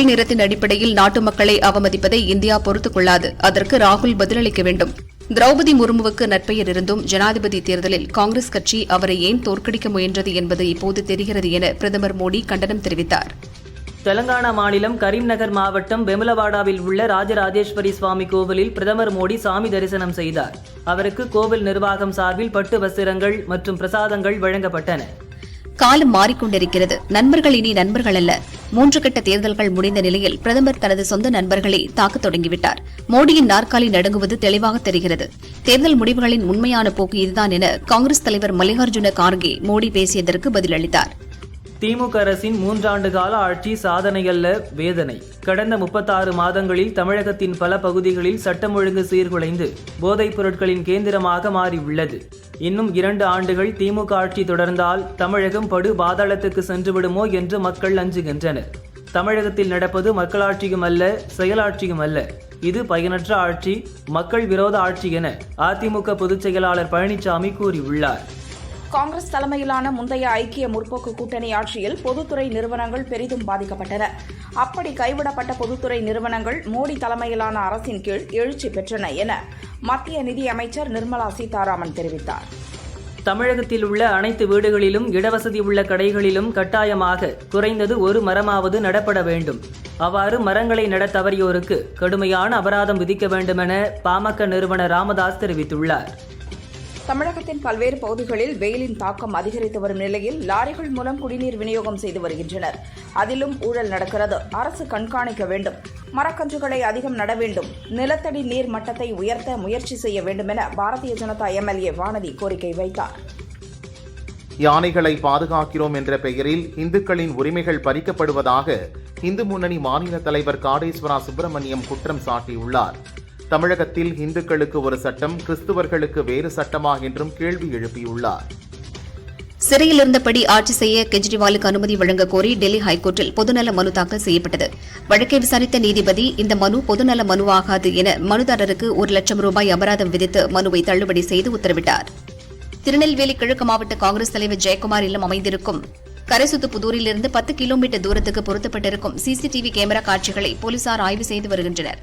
தோல் நிறத்தின் அடிப்படையில் நாட்டு மக்களை அவமதிப்பதை இந்தியா பொறுத்துக் கொள்ளாது. அதற்கு ராகுல் பதிலளிக்க வேண்டும். திரௌபதி முர்முவுக்கு நற்பெயர் இருந்தும் ஜனாதிபதி தேர்தலில் காங்கிரஸ் கட்சி அவரை ஏன் தோற்கடிக்க முயன்றது என்பது இப்போது தெரிகிறது என பிரதமர் மோடி கண்டனம் தெரிவித்தார். தெலங்கானா மாநிலம் கரீம்நகர் மாவட்டம் வெமுலவாடாவில் உள்ள ராஜராஜேஸ்வரி சுவாமி கோவிலில் பிரதமர் மோடி சாமி தரிசனம் செய்தார். அவருக்கு கோவில் நிர்வாகம் சார்பில் பட்டு வஸ்திரங்கள் மற்றும் பிரசாதங்கள் வழங்கப்பட்டன. காலம் மாறிக்கொண்டிருக்கிறது. நண்பர்கள் இனி நண்பர்கள் அல்ல. மூன்று கட்ட தேர்தல்கள் முடிந்த நிலையில் பிரதமர் தனது சொந்த நண்பர்களை தாக்க தொடங்கிவிட்டார். மோடியின் நாற்காலி நடுங்குவது தெளிவாக தெரிகிறது. தேர்தல் முடிவுகளின் உண்மையான போக்கு இதுதான் என காங்கிரஸ் தலைவர் மல்லிகார்ஜுன கார்கே மோடி பேசியதற்கு பதிலளித்தார். திமுக அரசின் மூன்றாண்டு கால ஆட்சி சாதனையல்ல வேதனை. கடந்த முப்பத்தாறு மாதங்களில் தமிழகத்தின் பல பகுதிகளில் சட்டம் ஒழுங்கு சீர்குலைந்து போதைப் பொருட்களின் கேந்திரமாக மாறியுள்ளது இன்னும் இரண்டு ஆண்டுகள் திமுக ஆட்சி தொடர்ந்தால் தமிழகம் படு பாதாளத்துக்கு சென்றுவிடுமோ என்று மக்கள் அஞ்சுகின்றனர். தமிழகத்தில் நடப்பது மக்களாட்சியும் அல்ல செயலாட்சியும் அல்ல. இது பயனற்ற ஆட்சி மக்கள் விரோத ஆட்சி என அதிமுக பொதுச் செயலாளர் பழனிசாமி கூறியுள்ளார். காங்கிரஸ் தலைமையிலான முந்தைய ஐக்கிய முற்போக்கு கூட்டணி ஆட்சியில் பொதுத்துறை நிறுவனங்கள் பெரிதும் பாதிக்கப்பட்டன. அப்படி கைவிடப்பட்ட பொதுத்துறை நிறுவனங்கள் மோடி தலைமையிலான அரசின் கீழ் எழுச்சி பெற்றன என மத்திய நிதி அமைச்சர் நிர்மலா சீதாராமன் தெரிவித்தார். தமிழகத்தில் உள்ள அனைத்து வீடுகளிலும் இடவசதி உள்ள கடைகளிலும் கட்டாயமாக குறைந்தது ஒரு மரமாவது நடப்பட வேண்டும். அவ்வாறு மரங்களை நட தவறியோருக்கு கடுமையான அபராதம் விதிக்க வேண்டுமென பாமக நிறுவனர் ராமதாஸ் தெரிவித்துள்ளார். தமிழகத்தின் பல்வேறு பகுதிகளில் வெயிலின் தாக்கம் அதிகரித்து வரும் நிலையில் லாரிகள் மூலம் குடிநீர் விநியோகம் செய்து வருகின்றனர். அதிலும் ஊழல் நடக்கிறது. அரசு கண்காணிக்க வேண்டும். மரக்கன்றுகளை அதிகம் நட வேண்டும். நிலத்தடி நீர் மட்டத்தை உயர்த்த முயற்சி செய்ய வேண்டும் என பாரதிய ஜனதா எம்எல்ஏ வானதி கோரிக்கை வைத்தார். யானைகளை பாதுகாக்கிறோம் என்ற பெயரில் இந்துக்களின் உரிமைகள் பறிக்கப்படுவதாக இந்து முன்னணி மாநில தலைவர் காடேஸ்வரா சுப்பிரமணியம் குற்றம் சாட்டியுள்ளார். தமிழகத்தில் இந்துக்களுக்கு ஒரு சட்டம் கிறிஸ்துவர்களுக்கு வேறு சட்டமா என்றும் கேள்வி எழுப்பியுள்ளார். சிறையில் இருந்தபடி ஆட்சி செய்ய கெஜ்ரிவாலுக்கு அனுமதி வழங்க கோரி டெல்லி ஹைகோர்ட்டில் பொதுநல மனு தாக்கல் செய்யப்பட்டது. வழக்கை விசாரித்த நீதிபதி இந்த மனு பொதுநல மனுவாகாது என மனுதாரருக்கு ஒரு லட்சம் ரூபாய் அபராதம் விதித்து மனுவை தள்ளுபடி செய்து உத்தரவிட்டார். திருநெல்வேலி கிழக்கு மாவட்ட காங்கிரஸ் தலைவர் ஜெயக்குமார் இல்லம் அமைந்திருக்கும். கரைசுத்து புதூரிலிருந்து பத்து கிலோமீட்டர் தூரத்துக்கு பொருத்தப்பட்டிருக்கும் சிசிடிவி கேமரா காட்சிகளை போலீசார் ஆய்வு செய்து வருகின்றனா்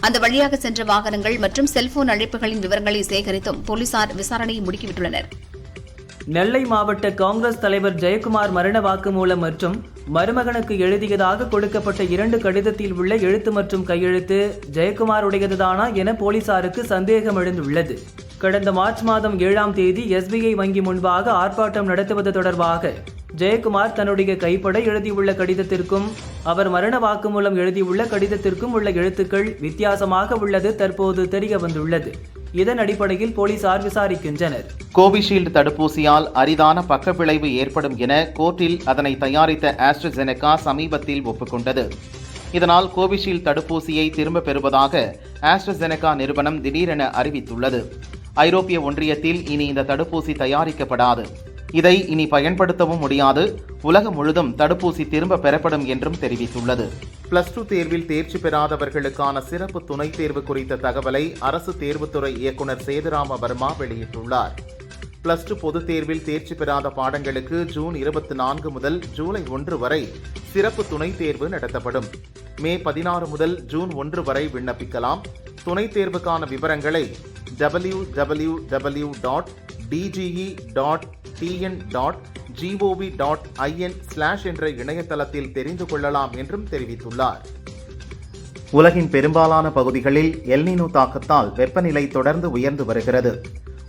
அந்த வழியாக சென்ற வாகனங்கள் மற்றும் செல்போன் அழைப்புகளின் விவரங்களை சேகரித்தும் போலீசார் விசாரணையை முடுக்கிவிட்டுள்ளனர். நெல்லை மாவட்ட காங்கிரஸ் தலைவர் ஜெயக்குமார் மரண வாக்குமூலம் மற்றும் மருமகனுக்கு எழுதியதாக கொடுக்கப்பட்ட இரண்டு கடிதத்தில் உள்ள எழுத்து மற்றும் கையெழுத்து ஜெயக்குமாருடையதுதானா என போலீசாருக்கு சந்தேகம் எழுந்துள்ளது. கடந்த மார்ச் மாதம் ஏழாம் தேதி எஸ்பிஐ வங்கி முன்பாக ஆர்ப்பாட்டம் நடத்துவது தொடர்பாக ஜெயக்குமார் தன்னுடைய கைப்பட எழுதியுள்ள கடிதத்திற்கும் அவர் மரண வாக்குமூலம் எழுதியுள்ள கடிதத்திற்கும் உள்ள எழுத்துக்கள் வித்தியாசமாக உள்ளது தற்போது தெரிய வந்துள்ளது. இதன் அடிப்படையில் போலீசார் விசாரிக்கின்றனர். கோவிஷீல்டு தடுப்பூசியால் அரிதான பக்கவிளைவு ஏற்படும் என கோர்ட்டில் அதனை தயாரித்த ஆஸ்ட்ரஜெனகா சமீபத்தில் ஒப்புக்கொண்டது. இதனால் கோவிஷீல்டு தடுப்பூசியை திரும்பப் பெறுவதாக ஆஸ்ட்ரஜெனகா நிறுவனம் திடீரென அறிவித்துள்ளது. ஐரோப்பிய ஒன்றியத்தில் இனி இந்த தடுப்பூசி தயாரிக்கப்படாது. இதை இனி பயன்படுத்தவும் முடியாது. உலகம் முழுதும் தடுப்பூசி திரும்ப பெறப்படும் என்றும் தெரிவித்துள்ளது. பிளஸ் டூ தேர்வில் தேர்ச்சி பெறாதவர்களுக்கான சிறப்பு துணைத் தேர்வு குறித்த தகவலை அரசு தேர்வுத்துறை இயக்குனர் சேதுராம வர்மா வெளியிட்டுள்ளார். பிளஸ் டூ பொதுத் தேர்வில் தேர்ச்சி பெறாத பாடங்களுக்கு ஜூன் இருபத்தி நான்கு முதல் ஜூலை ஒன்று வரை சிறப்பு துணைத் தேர்வு நடத்தப்படும். மே பதினாறு முதல் ஜூன் ஒன்று வரை விண்ணப்பிக்கலாம். துணைத் தேர்வுக்கான விவரங்களை W W W dot DGE dot TN dot GOV dot IN slash என்ற இணையதளத்தில் தெரிந்து கொள்ளலாம் என்றும் தெரிவித்துள்ளார். உலகின் பெரும்பாலான பகுதிகளில் எல்னினோ தாக்கத்தால் வெப்பநிலை தொடர்ந்து உயர்ந்து வருகிறது.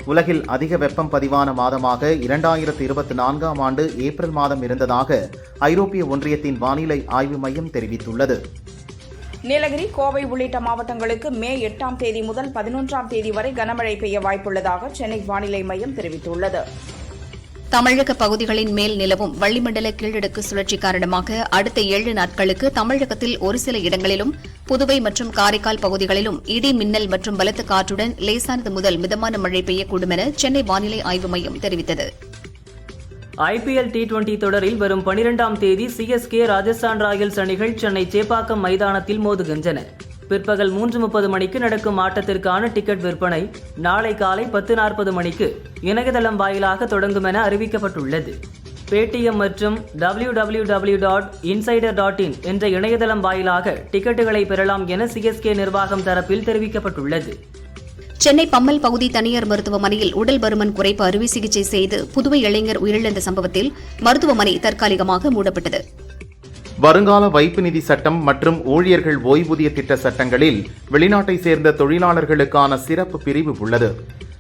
உலகில் அதிக வெப்பம் பதிவான மாதமாக இரண்டாயிரத்து இருபத்தி நான்காம் ஆண்டு ஏப்ரல் மாதம் இருந்ததாக ஐரோப்பிய ஒன்றியத்தின் வானிலை ஆய்வு மையம் தெரிவித்துள்ளது. நீலகிரி கோவை உள்ளிட்ட மாவட்டங்களுக்கு மே எட்டாம் தேதி முதல் பதினொன்றாம் தேதி வரை கனமழை பெய்ய வாய்ப்புள்ளதாக சென்னை வானிலை மையம் தெரிவித்துள்ளது. தமிழக பகுதிகளின் மேல் நிலவும் வளிமண்டல கீழடுக்கு சுழற்சி காரணமாக அடுத்த ஏழு நாட்களுக்கு தமிழகத்தில் ஒரு சில இடங்களிலும் புதுவை மற்றும் காரைக்கால் பகுதிகளிலும் இடி மின்னல் மற்றும் பலத்த காற்றுடன் லேசானது முதல் மிதமான மழை பெய்யக்கூடும் என சென்னை வானிலை ஆய்வு மையம் தெரிவித்தது. ஐபிஎல் டி டுவெண்டி தொடரில் வரும் பனிரெண்டாம் தேதி சிஎஸ்கே ராஜஸ்தான் ராயல்ஸ் அணிகள் சென்னை சேப்பாக்கம் மைதானத்தில் மோதுகின்றன. பிற்பகல் மூன்று முப்பது மணிக்கு நடக்கும் ஆட்டத்திற்கான டிக்கெட் விற்பனை நாளை காலை பத்து நாற்பது மணிக்கு இணையதளம் வாயிலாக தொடங்கும் என அறிவிக்கப்பட்டுள்ளது. பேடிஎம் மற்றும் W W W dot insider dot in என்ற இணையதளம் வாயிலாக டிக்கெட்டுகளை பெறலாம் என சிஎஸ்கே நிர்வாகம் தரப்பில் தெரிவிக்கப்பட்டுள்ளது. சென்னை பம்மல் பகுதி தனியார் மருத்துவமனையில் உடல் பருமன் குறைப்பு அறுவை சிகிச்சை செய்து புதுவை இளைஞர் உயிரிழந்த சம்பவத்தில் மருத்துவமனை தற்காலிகமாக மூடப்பட்டது. வருங்கால வைப்பு நிதி சட்டம் மற்றும் ஊழியர்கள் ஓய்வூதிய திட்ட சட்டங்களில் வெளிநாட்டை சேர்ந்த தொழிலாளர்களுக்கான சிறப்பு பிரிவு உள்ளது.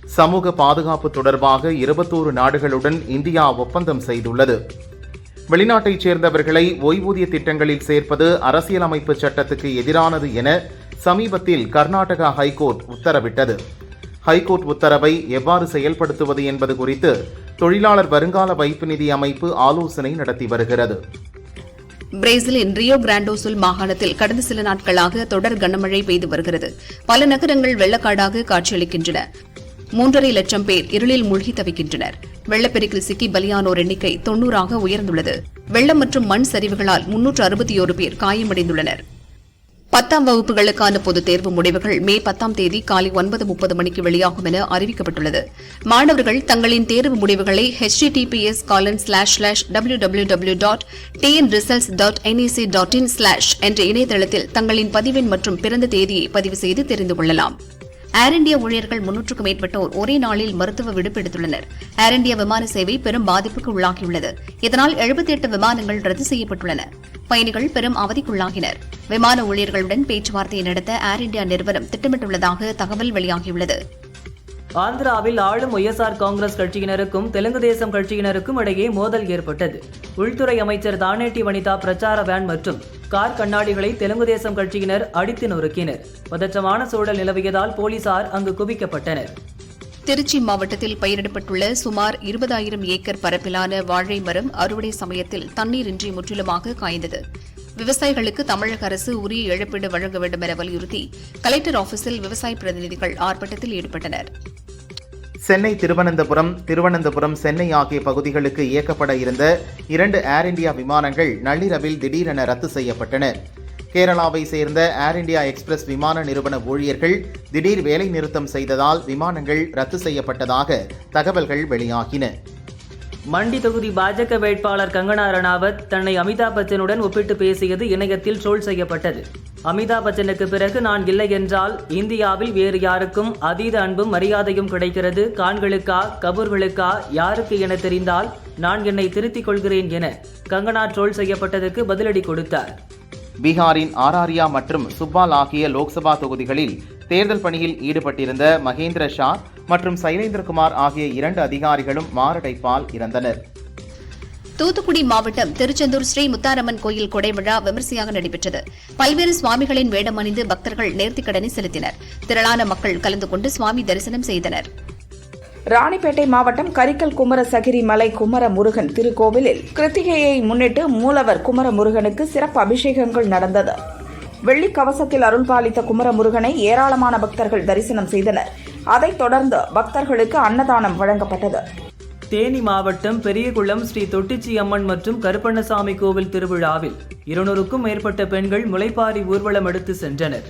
சமூக பாதுகாப்பு தொடர்பாக இருபத்தோரு நாடுகளுடன் இந்தியா ஒப்பந்தம் செய்துள்ளது. வெளிநாட்டைச் சேர்ந்தவர்களை ஓய்வூதிய திட்டங்களில் சேர்ப்பது அரசியலமைப்பு சட்டத்துக்கு எதிரானது என சமீபத்தில் கர்நாடகா ஹைகோர்ட் உத்தரவிட்டது. ஹைகோர்ட் உத்தரவை எவ்வாறு செயல்படுத்துவது என்பது குறித்து தொழிலாளர் வருங்கால வைப்பு நிதி அமைப்பு ஆலோசனை நடத்தி வருகிறது. பிரேசிலின் ரியோ கிராண்டோசுல் மாகாணத்தில் கடந்த சில நாட்களாக தொடர் கனமழை பெய்து வருகிறது. பல நகரங்கள் வெள்ளக்காடாக காட்சியளிக்கின்றன. மூன்றரை லட்சம் பேர் இருளில் மூழ்கி தவிக்கின்றனர். வெள்ளப்பெருக்கில் சிக்கி பலியானோர் எண்ணிக்கை தொன்னூறாக உயர்ந்துள்ளது. வெள்ளம் மற்றும் மண் சரிவுகளால் முன்னூற்று அறுபத்தி பேர் காயமடைந்துள்ளனர். பத்தாம் வகுப்புகளுக்கான பொதுத் தேர்வு முடிவுகள் மே பத்தாம் தேதி காலை ஒன்பது முப்பது மணிக்கு வெளியாகும் என அறிவிக்கப்பட்டுள்ளது. மாணவர்கள் தங்களின் தேர்வு முடிவுகளை HTTPS colon slash slash W W W dot TN results dot NIC dot in slash என்ற இணையதளத்தில் தங்களின் பதிவெண் மற்றும் பிறந்த தேதியை பதிவு செய்து தெரிந்து கொள்ளலாம். ஏர் இந்தியா ஊழியர்கள் முன்னூற்றுக்கும் மேற்பட்டோர் ஒரே நாளில் மருத்துவ விடுப்பு எடுத்துள்ளனர். ஏர் இந்தியா விமான சேவை பெரும் பாதிப்புக்கு உள்ளாகியுள்ளது. இதனால் 78 விமானங்கள் ரத்து செய்யப்பட்டுள்ளன. பயணிகள் பெரும் அவதிக்குள்ளாகினர். விமான ஊழியர்களுடன் பேச்சுவார்த்தை நடத்த ஏர் இந்தியா நிறுவனம் திட்டமிட்டுள்ளதாக தகவல் வெளியாகியுள்ளது. ஆந்திராவில் ஆளும் ஒய்எஸ்ஆர் காங்கிரஸ் கட்சியினருக்கும் தெலுங்கு தேசம் கட்சியினருக்கும் இடையே மோதல் ஏற்பட்டது. உள்துறை அமைச்சர் தானேட்டி வனிதா பிரச்சார வேன் மற்றும் கார் கண்ணாடிகளை தெலுங்கு தேசம் கட்சியினர் அடித்து நொறுக்கினர். பதற்றமான சூழல் நிலவியதால் போலீசார் அங்கு குவிக்கப்பட்டனர். திருச்சி மாவட்டத்தில் பயிரிடப்பட்டுள்ள சுமார் இருபதாயிரம் ஏக்கர் பரப்பிலான வாழை மரம் அறுவடை சமயத்தில் தண்ணீரின்றி முற்றிலுமாக காய்ந்தது. விவசாயிகளுக்கு தமிழக அரசு உரிய இழப்பீடு வழங்க வேண்டும் என வலியுறுத்தி கலெக்டர் ஆபீஸில் விவசாய பிரதிநிதிகள் ஆர்ப்பாட்டத்தில் ஈடுபட்டனர். சென்னை திருவனந்தபுரம் திருவனந்தபுரம் சென்னை ஆகிய பகுதிகளுக்கு இயக்கப்பட இருந்த இரண்டு ஏர் இந்தியா விமானங்கள் நள்ளிரவில் திடீரென ரத்து செய்யப்பட்டன. கேரளாவை சேர்ந்த ஏர் இந்தியா எக்ஸ்பிரஸ் விமான நிறுவன ஊழியர்கள் திடீர் வேலை நிறுத்தம் செய்ததால் விமானங்கள் ரத்து செய்யப்பட்டதாக தகவல்கள் வெளியாகின. மண்டி தொகுதி பாஜக வேட்பாளர் கங்கனா ரணாவத் தன்னை அமிதாப் பச்சனுடன் ஒப்பிட்டு பேசியது இணையத்தில் ட்ரோல் செய்யப்பட்டது. அமிதாப் பச்சனுக்கு பிறகு நான் இல்லை என்றால் இந்தியாவில் வேறு யாருக்கும் அதீத அன்பும் மரியாதையும் கிடைக்கிறது. கான்களுக்கா கபூர்களுக்கா யாருக்கு என தெரிந்தால் நான் என்னை திருத்திக் கொள்கிறேன் என கங்கனா ட்ரோல் செய்யப்பட்டதற்கு பதிலடி கொடுத்தார். பீகாரின் ஆராரியா மற்றும் சுப்பால் ஆகிய லோக்சபா தொகுதிகளில் தேர்தல் பணியில் ஈடுபட்டிருந்த மகேந்திர ஷா மற்றும் சைலேந்திரகுமார் ஆகிய இரண்டு அதிகாரிகளும் மாரடைப்பால் இறந்தனர். தூத்துக்குடி மாவட்டம் திருச்செந்தூர் ஸ்ரீ முத்தாரம்மன் கோயில் கொடை விழா விமரிசையாக நடைபெற்றது. பல்வேறு சுவாமிகளின் வேடம் அணிந்து பக்தர்கள் நேர்த்திக்கடனை செலுத்தினர். திரளான மக்கள் கலந்து கொண்டு சுவாமி தரிசனம் செய்தனர். ராணிப்பேட்டை மாவட்டம் கரிக்கல் குமரசகிரி மலை குமர முருகன் திருக்கோவிலில் கிருத்திகையை முன்னிட்டு மூலவர் குமர முருகனுக்கு சிறப்பு அபிஷேகங்கள் நடந்தது. வெள்ளி கவசத்தில் அருள்பாலித்த குமரமுருகனை ஏராளமான பக்தர்கள் தரிசனம் செய்தனர். அதைத் தொடர்ந்து பக்தர்களுக்கு அன்னதானம் வழங்கப்பட்டது. தேனி மாவட்டம் பெரியகுளம் ஸ்ரீ தொட்டிச்சி அம்மன் மற்றும் கருப்பண்ணசாமி கோவில் திருவிழாவில் இருநூறுக்கும் மேற்பட்ட பெண்கள் முளைப்பாரி ஊர்வலம் எடுத்து சென்றனர்.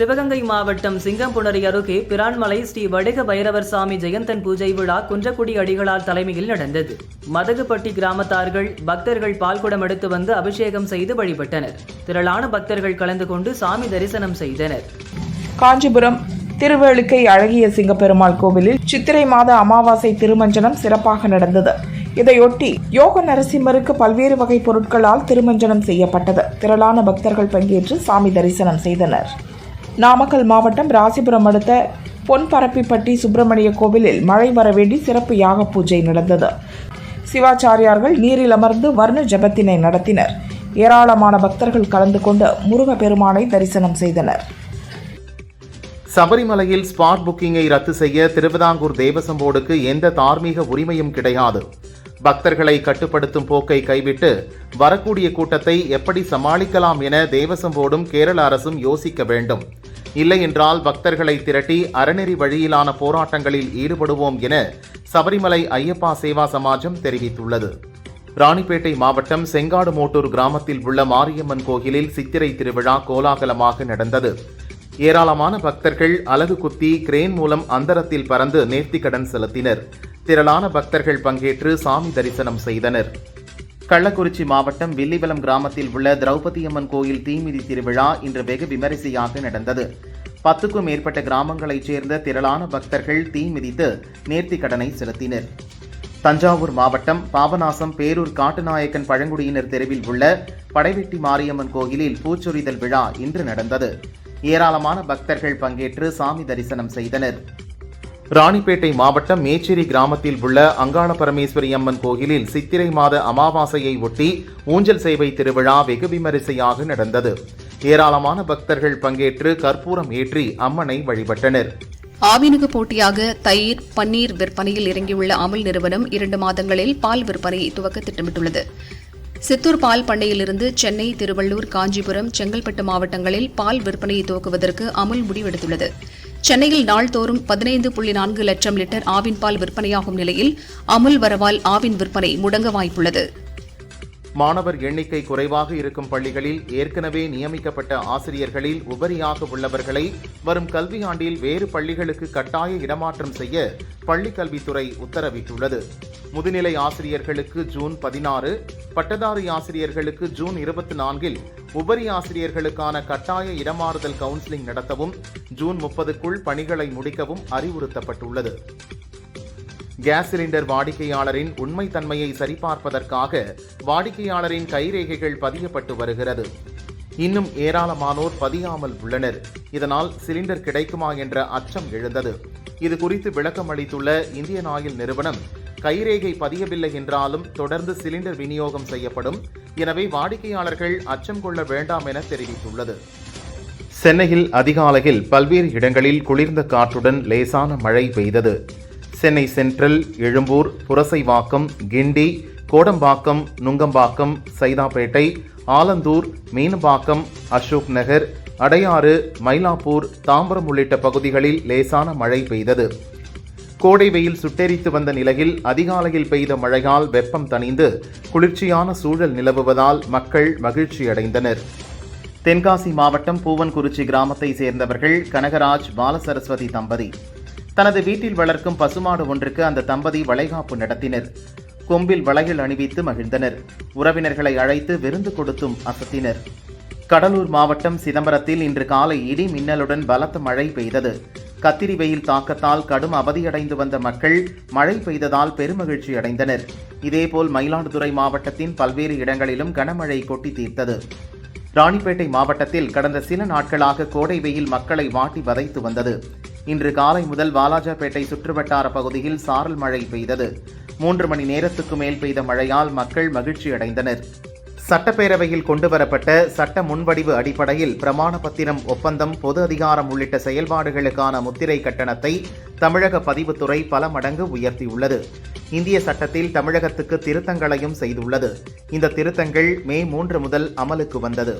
சிவகங்கை மாவட்டம் சிங்கம்புணரி அருகே பிரான்மலை ஸ்ரீ வடுக பைரவர் சாமி ஜெயந்தன் பூஜை விழா குன்றக்குடி அடிகளார் தலைமையில் நடந்தது. மதகுப்பட்டி கிராமத்தார்கள் பக்தர்கள் பால்குடம் எடுத்து வந்து அபிஷேகம் செய்து வழிபட்டனர். திரளான பக்தர்கள் கலந்து கொண்டு சாமி தரிசனம் செய்தனர். காஞ்சிபுரம் திருவேளுக்கை அழகிய சிங்கப்பெருமாள் கோவிலில் சித்திரை மாத அமாவாசை திருமஞ்சனம் சிறப்பாக நடந்தது. இதையொட்டி யோக நரசிம்மருக்கு பல்வேறு வகை பொருட்களால் திருமஞ்சனம் செய்யப்பட்டது. திரளான பக்தர்கள் பங்கேற்று சாமி தரிசனம் செய்தனர். நாமக்கல் மாவட்டம் ராசிபுரம் அடுத்த பொன்பரப்பிப்பட்டி சுப்பிரமணிய கோவிலில் மழை வர வேண்டி சிறப்பு யாக பூஜை நடந்தது. சிவாச்சாரியார்கள் நீரில் அமர்ந்து வர்ண ஜபத்தினை நடத்தினர். ஏராளமான பக்தர்கள் கலந்து கொண்டு முருகப்பெருமானை தரிசனம் செய்தனர். சபரிமலையில் ஸ்பாட் புக்கிங்கை ரத்து செய்ய திருவிதாங்கூர் தேவசம் போர்டுக்கு எந்த தார்மீக உரிமையும் கிடையாது. பக்தர்களை கட்டுப்படுத்தும் போக்கை கைவிட்டு வரக்கூடிய கூட்டத்தை எப்படி சமாளிக்கலாம் என தேவசம் போர்டும் கேரள அரசும் யோசிக்க வேண்டும். இல்லையென்றால் பக்தர்களை திரட்டி அறநெறி வழியிலான போராட்டங்களில் ஈடுபடுவோம் என சபரிமலை ஐயப்பா சேவா சமாஜம் தெரிவித்துள்ளது. ராணிப்பேட்டை மாவட்டம் செங்காடு மோட்டூர் கிராமத்தில் உள்ள மாரியம்மன் கோயிலில் சித்திரை திருவிழா கோலாகலமாக நடந்தது. ஏராளமான பக்தர்கள் அலகு குத்தி கிரேன் மூலம் அந்தரத்தில் பறந்து நேர்த்திக்கடன் செலுத்தினர். திரளான பக்தர்கள் பங்கேற்று சாமி தரிசனம் செய்தனர். கள்ளக்குறிச்சி மாவட்டம் வில்லிவலம் கிராமத்தில் உள்ள திரௌபதியம்மன் கோயில் தீமிதி திருவிழா இன்று வெகு விமரிசையாக நடந்தது. பத்துக்கும் மேற்பட்ட கிராமங்களைச் சேர்ந்த திரளான பக்தர்கள் தீ மிதித்து நேர்த்திக்கடனை செலுத்தினர். தஞ்சாவூர் மாவட்டம் பாபநாசம் பேரூர் காட்டுநாயக்கன் பழங்குடியினர் தெருவில் உள்ள படைவெட்டி மாரியம்மன் கோயிலில் பூச்சொரிதல் விழா இன்று நடந்தது. ஏராளமான பக்தர்கள் பங்கேற்று சாமி தரிசனம் செய்தனர். ராணிப்பேட்டை மாவட்டம் மேச்சேரி கிராமத்தில் உள்ள அங்காள பரமேஸ்வரி அம்மன் கோயிலில் சித்திரை மாத அமாவாசையை ஒட்டி ஊஞ்சல் சேவை திருவிழா வெகு விமரிசையாக நடந்தது. ஏராளமான பக்தர்கள் பங்கேற்று கற்பூரம் ஏற்றி அம்மனை வழிபட்டனர். ஆவினுக்கு போட்டியாக தயிர் பன்னீர் விற்பனையில் இறங்கியுள்ள அமுல் நிறுவனம் இரண்டு மாதங்களில் பால் விற்பனையை துவக்க திட்டமிட்டுள்ளது. சித்தூர் பால் பண்ணையிலிருந்து சென்னை திருவள்ளூர் காஞ்சிபுரம் செங்கல்பட்டு மாவட்டங்களில் பால் விற்பனையை துவக்குவதற்கு அமுல் முடிவெடுத்துள்ளது. சென்னையில் நாள்தோறும் பதினைந்து புள்ளி நான்கு லட்சம் லிட்டர் ஆவின் பால் விற்பனையாகும் நிலையில் அமுல் வரவால் ஆவின் விற்பனை முடங்க வாய்ப்புள்ளது. மாணவர் எண்ணிக்கை குறைவாக இருக்கும் பள்ளிகளில் ஏற்கனவே நியமிக்கப்பட்ட ஆசிரியர்களில் உபரியாக உள்ளவர்களை வரும் கல்வியாண்டில் வேறு பள்ளிகளுக்கு கட்டாய இடமாற்றம் செய்ய பள்ளிக் கல்வித்துறை உத்தரவிட்டுள்ளது. முதுநிலை ஆசிரியர்களுக்கு ஜூன் பதினாறு பட்டதாரி ஆசிரியர்களுக்கு ஜூன் இருபத்தி நான்கில் உபரி ஆசிரியர்களுக்கான கட்டாய இடமாறுதல் கவுன்சிலிங் நடத்தவும் ஜூன் முப்பதுக்குள் பணிகளை முடிக்கவும் அறிவுறுத்தப்பட்டுள்ளது. கேஸ் சிலிண்டர் வாடிக்கையாளரின் உண்மைத்தன்மையை சரிபார்ப்பதற்காக வாடிக்கையாளரின் கைரேகைகள் பதியப்பட்டு வருகிறது. இன்னும் ஏராளமானோர் பதியாமல் உள்ளனர். இதனால் சிலிண்டர் கிடைக்குமா என்ற அச்சம் எழுந்தது. இது குறித்து விளக்கம் அளித்துள்ள இந்தியன் ஆயில் நிறுவனம் கைரேகை பதியவில்லை என்றாலும் தொடர்ந்து சிலிண்டர் விநியோகம் செய்யப்படும். எனவே வாடிக்கையாளர்கள் அச்சம் கொள்ள வேண்டாம் என தெரிவித்துள்ளது. சென்னையில் அதிகாலையில் பல்வேறு இடங்களில் குளிர்ந்த காற்றுடன் லேசான மழை பெய்தது. சென்னை சென்ட்ரல் எழும்பூர் புரசைவாக்கம் கிண்டி கோடம்பாக்கம் நுங்கம்பாக்கம் சைதாப்பேட்டை ஆலந்தூர் மீனம்பாக்கம் அசோக் நகர் அடையாறு மயிலாப்பூர் தாம்பரம் உள்ளிட்ட பகுதிகளில் லேசான மழை பெய்தது. கோடை வெயில் சுட்டெரித்து வந்த நிலையில் அதிகாலையில் பெய்த மழையால் வெப்பம் தணிந்து குளிர்ச்சியான சூழல் நிலவுவதால் மக்கள் மகிழ்ச்சியடைந்தனர் தென்காசி மாவட்டம் பூவன்குறிச்சி கிராமத்தை சேர்ந்தவர்கள் கனகராஜ் பாலசரஸ்வதி தம்பதி. தனது வீட்டில் வளர்க்கும் பசுமாடு ஒன்றுக்கு அந்த தம்பதி வளைகாப்பு நடத்தினர். கொம்பில் வளையல் அணிவித்து மகிழ்ந்தனர். உறவினர்களை அழைத்து விருந்து கொடுத்தும் அசத்தினர். கடலூர் மாவட்டம் சிதம்பரத்தில் இன்று காலை இடி மின்னலுடன் பலத்த மழை பெய்தது. கத்திரி வெயில் தாக்கத்தால் கடும் அவதியடைந்து வந்த மக்கள் மழை பெய்ததால் பெருமகிழ்ச்சி அடைந்தனர். இதேபோல் மயிலாடுதுறை மாவட்டத்தின் பல்வேறு இடங்களிலும் கனமழை கொட்டி தீர்த்தது. ராணிப்பேட்டை மாவட்டத்தில் கடந்த சில நாட்களாக கோடை வெயில் மக்களை வாட்டி வதைத்து வந்தது. இன்று காலை முதல் வாலாஜாபேட்டை சுற்றுவட்டார பகுதியில் சாரல் மழை பெய்தது. மூன்று மணி நேரத்துக்கு மேல் பெய்த மழையால் மக்கள் மகிழ்ச்சி அடைந்தனர் சட்டப்பேரவையில் கொண்டுவரப்பட்ட சட்ட முன்வடிவு அடிப்படையில் பிரமாண பத்திரம் ஒப்பந்தம் பொது அதிகாரம் உள்ளிட்ட செயல்பாடுகளுக்கான முத்திரை கட்டணத்தை தமிழக பதிவுத்துறை பல மடங்கு உயர்த்தியுள்ளது. இந்திய சட்டத்தில் தமிழகத்துக்கு திருத்தங்களையும் செய்துள்ளது. இந்த திருத்தங்கள் மே மூன்று முதல் அமலுக்கு வந்தது.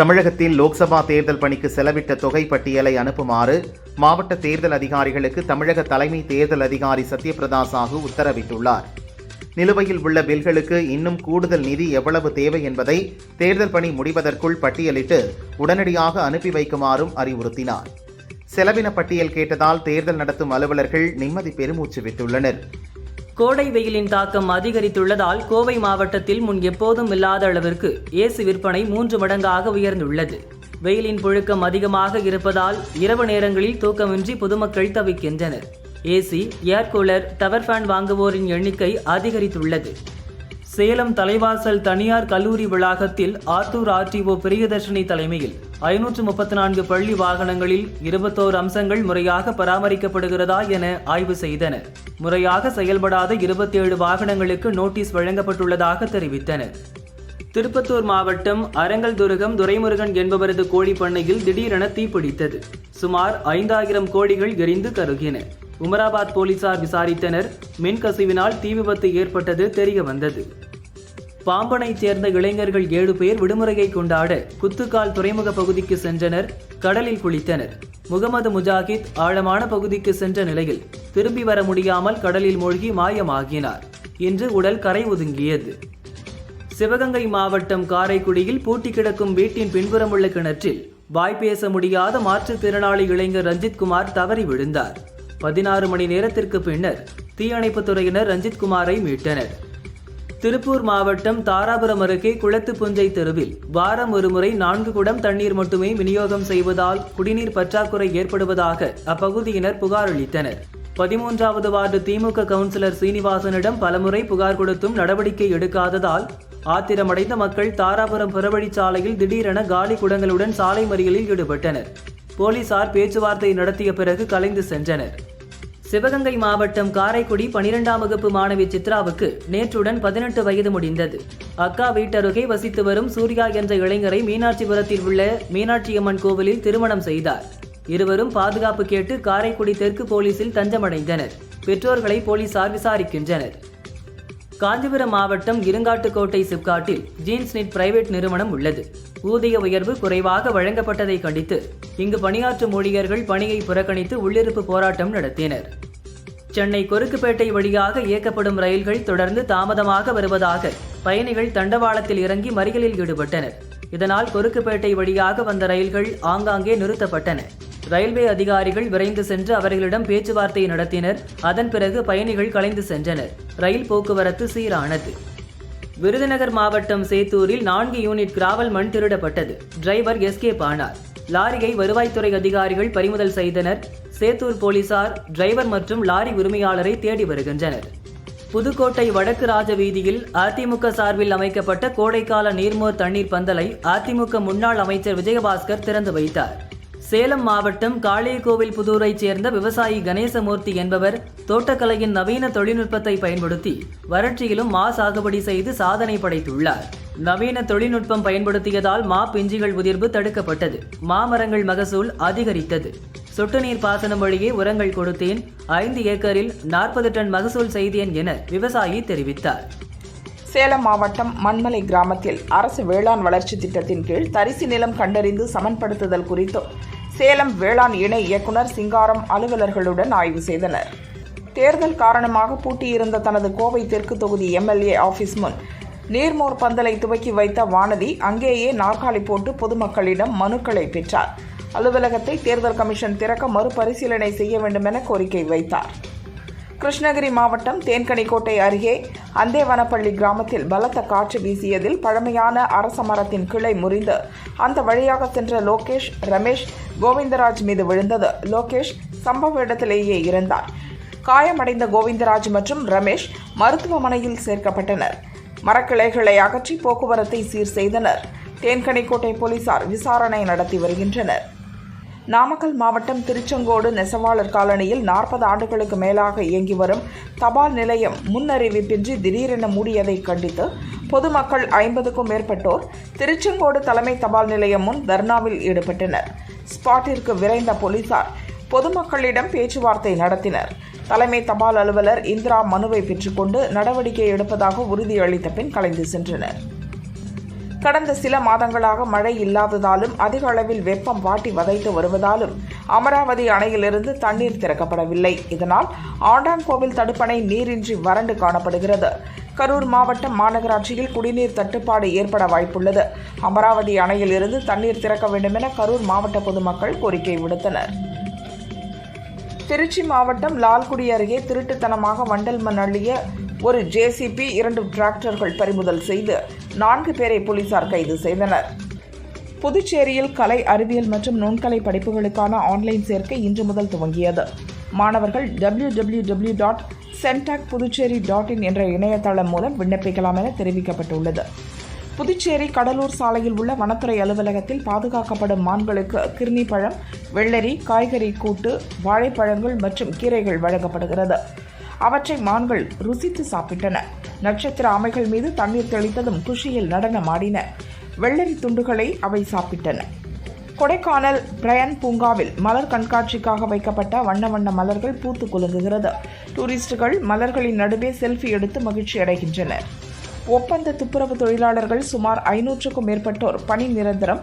தமிழகத்தில் லோக்சபா தேர்தல் பணிக்கு செலவிட்ட தொகை பட்டியலை அனுப்புமாறு மாவட்ட தேர்தல் அதிகாரிகளுக்கு தமிழக தலைமை தேர்தல் அதிகாரி சத்யபிரதா சாஹூ உத்தரவிட்டுள்ளார். நிலுவையில் உள்ள பில்களுக்கு இன்னும் கூடுதல் நிதி எவ்வளவு தேவை என்பதை தேர்தல் பணி முடிவதற்குள் பட்டியலிட்டு உடனடியாக அனுப்பி வைக்குமாறும் அறிவுறுத்தினார். செலவின பட்டியல் கேட்டதால் தேர்தல் நடத்தும் அலுவலர்கள் நிம்மதி பெருமூச்சு விட்டுள்ளனர். கோடை வெயிலின் தாக்கம் அதிகரித்துள்ளதால் கோவை மாவட்டத்தில் முன் எப்போதும் இல்லாத அளவிற்கு ஏசி விற்பனை மூன்று மடங்காக உயர்ந்துள்ளது. வெயிலின் புழுக்கம் அதிகமாக இருப்பதால் இரவு நேரங்களில் தூக்கமின்றி பொதுமக்கள் தவிக்கின்றனர். AC air cooler tower fan வாங்குவோரின் எண்ணிக்கை அதிகரித்துள்ளது. சேலம் தலைவாசல் தனியார் கல்லூரி வளாகத்தில் ஆத்தூர் ஆர்டிஓ பிரியதர்ஷினி தலைமையில் ஐநூற்று முப்பத்தி நான்கு பள்ளி வாகனங்களில் இருபத்தோரு அம்சங்கள் முறையாக பராமரிக்கப்படுகிறதா என ஆய்வு செய்தனர். முறையாக செயல்படாத இருபத்தேழு வாகனங்களுக்கு நோட்டீஸ் வழங்கப்பட்டுள்ளதாக தெரிவித்தனர். திருப்பத்தூர் மாவட்டம் அரங்கல் துருகம் துரைமுருகன் என்பவரது கோழி பண்ணையில் திடீரென தீப்பிடித்தது. சுமார் ஐந்தாயிரம் கோழிகள் எரிந்து கருகின. உமராபாத் போலீசார் விசாரித்தனர். மின் கசிவினால் தீ விபத்து ஏற்பட்டது தெரிய வந்தது. பாம்பனைச் சேர்ந்த இளைஞர்கள் ஏழு பேர் விடுமுறையை கொண்டாட குத்துக்கால் துறைமுக பகுதிக்கு சென்றனர் கடலில் குளித்தனர். முகமது முஜாஹித் ஆழமான பகுதிக்கு சென்ற நிலையில் திரும்பி வர முடியாமல் கடலில் மூழ்கி மாயமாகினார். இன்று உடல் கரை ஒதுங்கியது. சிவகங்கை மாவட்டம் காரைக்குடியில் பூட்டி கிடக்கும் வீட்டின் பின்புறம் உள்ள கிணற்றில் வாய் பேச முடியாத மாற்றுத்திறனாளி இளைஞர் ரஞ்சித்குமார் தவறி விழுந்தார். பதினாறு மணி நேரத்திற்கு பின்னர் தீயணைப்புத் துறையினர் ரஞ்சித் குமாரை மீட்டனர். திருப்பூர் மாவட்டம் தாராபுரம் அருகே குளத்துப்புஞ்சை தெருவில் வாரம் ஒருமுறை நான்கு குடம் தண்ணீர் மட்டுமே விநியோகம் செய்வதால் குடிநீர் பற்றாக்குறை ஏற்படுவதாக அப்பகுதியினர் புகார் அளித்தனர். பதிமூன்றாவது வார்டு திமுக கவுன்சிலர் சீனிவாசனிடம் பலமுறை புகார் கொடுத்தும் நடவடிக்கை எடுக்காததால் ஆத்திரமடைந்த மக்கள் தாராபுரம் புறவழிச்சாலையில் திடீரென காலி குடங்களுடன் சாலை மறியலில் ஈடுபட்டனர். போலீசார் பேச்சுவார்த்தை நடத்திய பிறகு கலைந்து சென்றனர். சிவகங்கை மாவட்டம் காரைக்குடி பனிரெண்டாம் வகுப்பு மாணவி சித்ராவுக்கு நேற்றுடன் பதினெட்டு வயது முடிந்தது. அக்கா வீட்டருகே வசித்து வரும் சூர்யா என்ற இளைஞரை மீனாட்சிபுரத்தில் உள்ள மீனாட்சியம்மன் கோவிலில் திருமணம் செய்தார். இருவரும் பாதுகாப்பு கேட்டு காரைக்குடி தெற்கு போலீசில் தஞ்சமடைந்தனர். பெற்றோர்களை போலீசார் விசாரிக்கின்றனர். காஞ்சிபுரம் மாவட்டம் இருங்காட்டுக்கோட்டை சிப்காட்டில் ஜீன்ஸ் நிட் பிரைவேட் நிறுவனம் உள்ளது. ஊதிய உயர்வு குறைவாக வழங்கப்பட்டதை கண்டித்து இங்கு பணியாற்றும் ஊழியர்கள் பணியை புறக்கணித்து உள்ளிருப்பு போராட்டம் நடத்தினர். சென்னை கொருக்குப்பேட்டை வழியாக இயக்கப்படும் ரயில்கள் தொடர்ந்து தாமதமாக வருவதாக பயணிகள் தண்டவாளத்தில் இறங்கி மறியலில் ஈடுபட்டனர். இதனால் கொருக்குப்பேட்டை வழியாக வந்த ரயில்கள் ஆங்காங்கே நிறுத்தப்பட்டன. ரயில்வே அதிகாரிகள் விரைந்து சென்று அவர்களிடம் பேச்சுவார்த்தை நடத்தினர். அதன் பிறகு பயணிகள் கலைந்து சென்றனர். ரயில் போக்குவரத்து சீரானது. விருதுநகர் மாவட்டம் சேத்தூரில் நான்கு யூனிட் கிராவல் மண் திருடப்பட்டது. டிரைவர் எஸ்கேப் ஆனார். லாரியை வருவாய்த்துறை அதிகாரிகள் பறிமுதல் செய்தனர். சேத்தூர் போலீசார் டிரைவர் மற்றும் லாரி உரிமையாளரை தேடி வருகின்றனர். புதுக்கோட்டை வடக்கு ராஜ வீதியில் அதிமுக சார்பில் அமைக்கப்பட்ட கோடைக்கால நீர்மோர் தண்ணீர் பந்தலை அதிமுக முன்னாள் அமைச்சர் விஜயபாஸ்கர் திறந்து வைத்தார். சேலம் மாவட்டம் காளியகோவில் புதூரைச் சேர்ந்த விவசாயி கணேசமூர்த்தி என்பவர் தோட்டக்கலையின் நவீன தொழில்நுட்பத்தை பயன்படுத்தி வறட்சியிலும் மா சாகுபடி செய்து சாதனை படைத்துள்ளார். நவீன தொழில்நுட்பம் பயன்படுத்தியதால் மா பிஞ்சுகள் உதிர்வு தடுக்கப்பட்டது. மாமரங்கள் மகசூல் அதிகரித்தது. சொட்டு நீர் பாசனம் வழியே உரங்கள் கொடுத்தேன். ஐந்து ஏக்கரில் நாற்பது டன் மகசூல் செய்தேன் என விவசாயி தெரிவித்தார். சேலம் மாவட்டம் மண்மலை கிராமத்தில் அரசு வேளாண் வளர்ச்சி திட்டத்தின் கீழ் தரிசு நிலம் கண்டறிந்து சமன்படுத்துதல் குறித்து சேலம் வேளாண் இணை இயக்குனர் சிங்காரம் அலுவலர்களுடன் ஆய்வு செய்தனர். தேர்தல் காரணமாக பூட்டியிருந்த தனது கோவை தெற்கு தொகுதி எம்எல்ஏ ஆபீஸ் முன். நீர்மோர் பந்தலை துவக்கி வைத்த வானதி அங்கேயே நாற்காலி போட்டு பொதுமக்களிடம் மனுக்களை பெற்றார். அலுவலகத்தை தேர்தல் கமிஷன் திறக்க மறுபரிசீலனை செய்ய வேண்டும் என கோரிக்கை வைத்தார். கிருஷ்ணகிரி மாவட்டம் தேன்கனிக்கோட்டை அருகே அந்தேவனப்பள்ளி கிராமத்தில் பலத்த காற்று வீசியதில் பழமையான அரச மரத்தின் கிளை முறிந்து. அந்த வழியாக சென்ற லோகேஷ் ரமேஷ் கோவிந்தராஜ் மீது விழுந்தது. லோகேஷ் சம்பவ இடத்திலேயே இறந்தார். காயமடைந்த கோவிந்தராஜ் மற்றும் ரமேஷ் மருத்துவமனையில் சேர்க்கப்பட்டனர். மரக்கிளைகளை அகற்றி போக்குவரத்தை சீர் செய்தனர். தேன்கனிக்கோட்டை போலீசார் விசாரணை நடத்தி வருகின்றனர். நாமக்கல் மாவட்டம் திருச்செங்கோடு நெசவாளர் காலனியில் நாற்பது ஆண்டுகளுக்கு மேலாக இயங்கி வரும் தபால் நிலையம் முன்னறிவிப்பின்றி திடீரென மூடியதை கண்டித்து பொதுமக்கள் ஐம்பதுக்கும் மேற்பட்டோர் திருச்செங்கோடு தலைமை தபால் நிலையம் முன் தர்ணாவில் ஈடுபட்டனர். ஸ்பாட்டிற்கு விரைந்த போலீசார் பொதுமக்களிடம் பேச்சுவார்த்தை நடத்தினர். தலைமை தபால் அலுவலர் இந்திரா மனுவை பெற்றுக்கொண்டு நடவடிக்கை எடுப்பதாக உறுதியளித்த பின் கலைந்து சென்றனர். கடந்த சில மாதங்களாக மழை இல்லாததாலும் அதிக அளவில் வெப்பம் வாட்டி வதைத்து வருவதாலும் அமராவதி அணையிலிருந்து தண்ணீர் திறக்கப்படவில்லை. இதனால் ஆண்டாங்கோவில் தடுப்பணை நீரின்றி வறண்டு காணப்படுகிறது. கரூர் மாவட்டம் மாநகராட்சியில் குடிநீர் தட்டுப்பாடு ஏற்பட வாய்ப்புள்ளது. அமராவதி அணையிலிருந்து தண்ணீர் திறக்க வேண்டும் என கரூர் மாவட்ட பொதுமக்கள் கோரிக்கை விடுத்தனர். திருச்சி மாவட்டம் லால்குடி அருகே திருட்டுத்தனமாக வண்டல் மண் அள்ளிய ஒரு ஜேசிபி இரண்டு டிராக்டர்கள் பறிமுதல் செய்து நான்கு பேரை போலீசார் கைது செய்தனர். புதுச்சேரியில் கலை அறிவியல் மற்றும் நுண்கலை படிப்புகளுக்கான ஆன்லைன் சேர்க்கை இன்று முதல் துவங்கியது. மாணவர்கள் W W W dot CENTAC Puducherry dot in என்ற இணையதளம் மூலம் விண்ணப்பிக்கலாம் என தெரிவிக்கப்பட்டுள்ளது. புதுச்சேரி கடலூர் சாலையில் உள்ள வனத்துறை அலுவலகத்தில் பாதுகாக்கப்படும் மான்களுக்கு கிருமி பழம் வெள்ளரி காய்கறி கூட்டு வாழைப்பழங்கள் மற்றும் கீரைகள் வழங்கப்படுகிறது. அவற்றை மான்கள் ருசித்து சாப்பிட்டன. நட்சத்திர ஆமைகள் மீது தண்ணீர் தெளித்ததும் குஷியில் நடனமாடின. வெள்ளரி துண்டுகளை அவை சாப்பிட்டன. கொடைக்கானல் பிரயன் பூங்காவில் மலர் கண்காட்சிக்காக வைக்கப்பட்ட வண்ண வண்ண மலர்கள் பூத்து குலுங்குகிறது. டூரிஸ்டுகள் மலர்களின் நடுவே செல்ஃபி எடுத்து மகிழ்ச்சி அடைகின்றனர் ஒப்பந்த துப்புரவு தொழிலாளர்கள் சுமார் ஐநூற்றுக்கும் மேற்பட்டோர் பணி நிரந்தரம்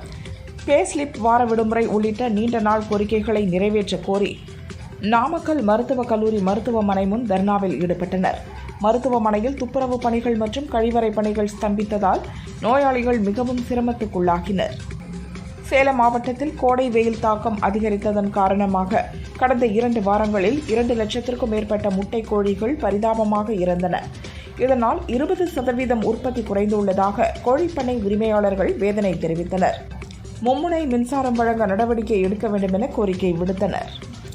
பேஸ்லிப் வார விடுமுறை உள்ளிட்ட நீண்ட நாள் கோரிக்கைகளை நிறைவேற்ற கோரி நாமக்கல் மருத்துவக் கல்லூரி மருத்துவமனை முன் தர்ணாவில் ஈடுபட்டனர். மருத்துவமனையில் துப்புரவு பணிகள் மற்றும் கழிவறை பணிகள் ஸ்தம்பித்ததால் நோயாளிகள் மிகவும் சிரமத்துக்குள்ளாகினர். சேலம் மாவட்டத்தில் கோடை வெயில் தாக்கம் அதிகரித்ததன் காரணமாக கடந்த இரண்டு வாரங்களில் இரண்டு லட்சத்திற்கும் மேற்பட்ட முட்டை கோழிகள் பரிதாபமாக இறந்தன. இதனால் இருபது சதவீதம் உற்பத்தி குறைந்துள்ளதாக கோழிப்பண்ணை உரிமையாளர்கள் வேதனை தெரிவித்தனர். மும்முனை மின்சாரம் வழங்க நடவடிக்கை எடுக்க வேண்டும் என கோரிக்கை விடுத்தனர்.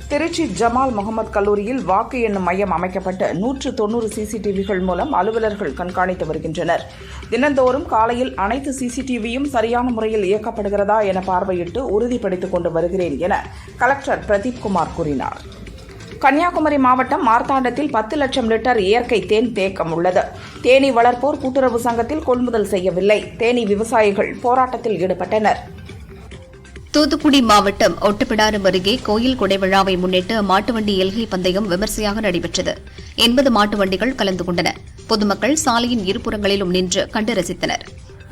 திருச்சி ஜமால் முகமது கல்லூரியில் வாக்கு எண்ணும் மையம் அமைக்கப்பட்டு நூற்று தொண்ணூறு சிசிடிவிகள் மூலம் அலுவலர்கள் கண்காணித்து வருகின்றனர். தினந்தோறும் காலையில் அனைத்து சிசிடிவியும் சரியான முறையில் இயக்கப்படுகிறதா என பார்வையிட்டு உறுதிப்படுத்திக் கொண்டு வருகிறேன் என கலெக்டர் பிரதீப் குமார் கூறினார். கன்னியாகுமரி மாவட்டம் மார்த்தாண்டத்தில் பத்து லட்சம் லிட்டர் இயற்கை தேன் தேக்கம் உள்ளது. தேனி வளர்ப்போர் கூட்டுறவு சங்கத்தில் கொள்முதல் செய்யவில்லை. தேனி விவசாயிகள் போராட்டத்தில் ஈடுபட்டனர். தூத்துக்குடி மாவட்டம் ஒட்டப்பிடாரம் அருகே கோயில் கொடை விழாவை முன்னிட்டு மாட்டு வண்டி எல்கை பந்தயம் விமர்சையாக நடைபெற்றது. எண்பது மாட்டு வண்டிகள் கலந்து கொண்டன. பொதுமக்கள் சாலையின் இருபுறங்களிலும் நின்று கண்டு ரசித்தனர்.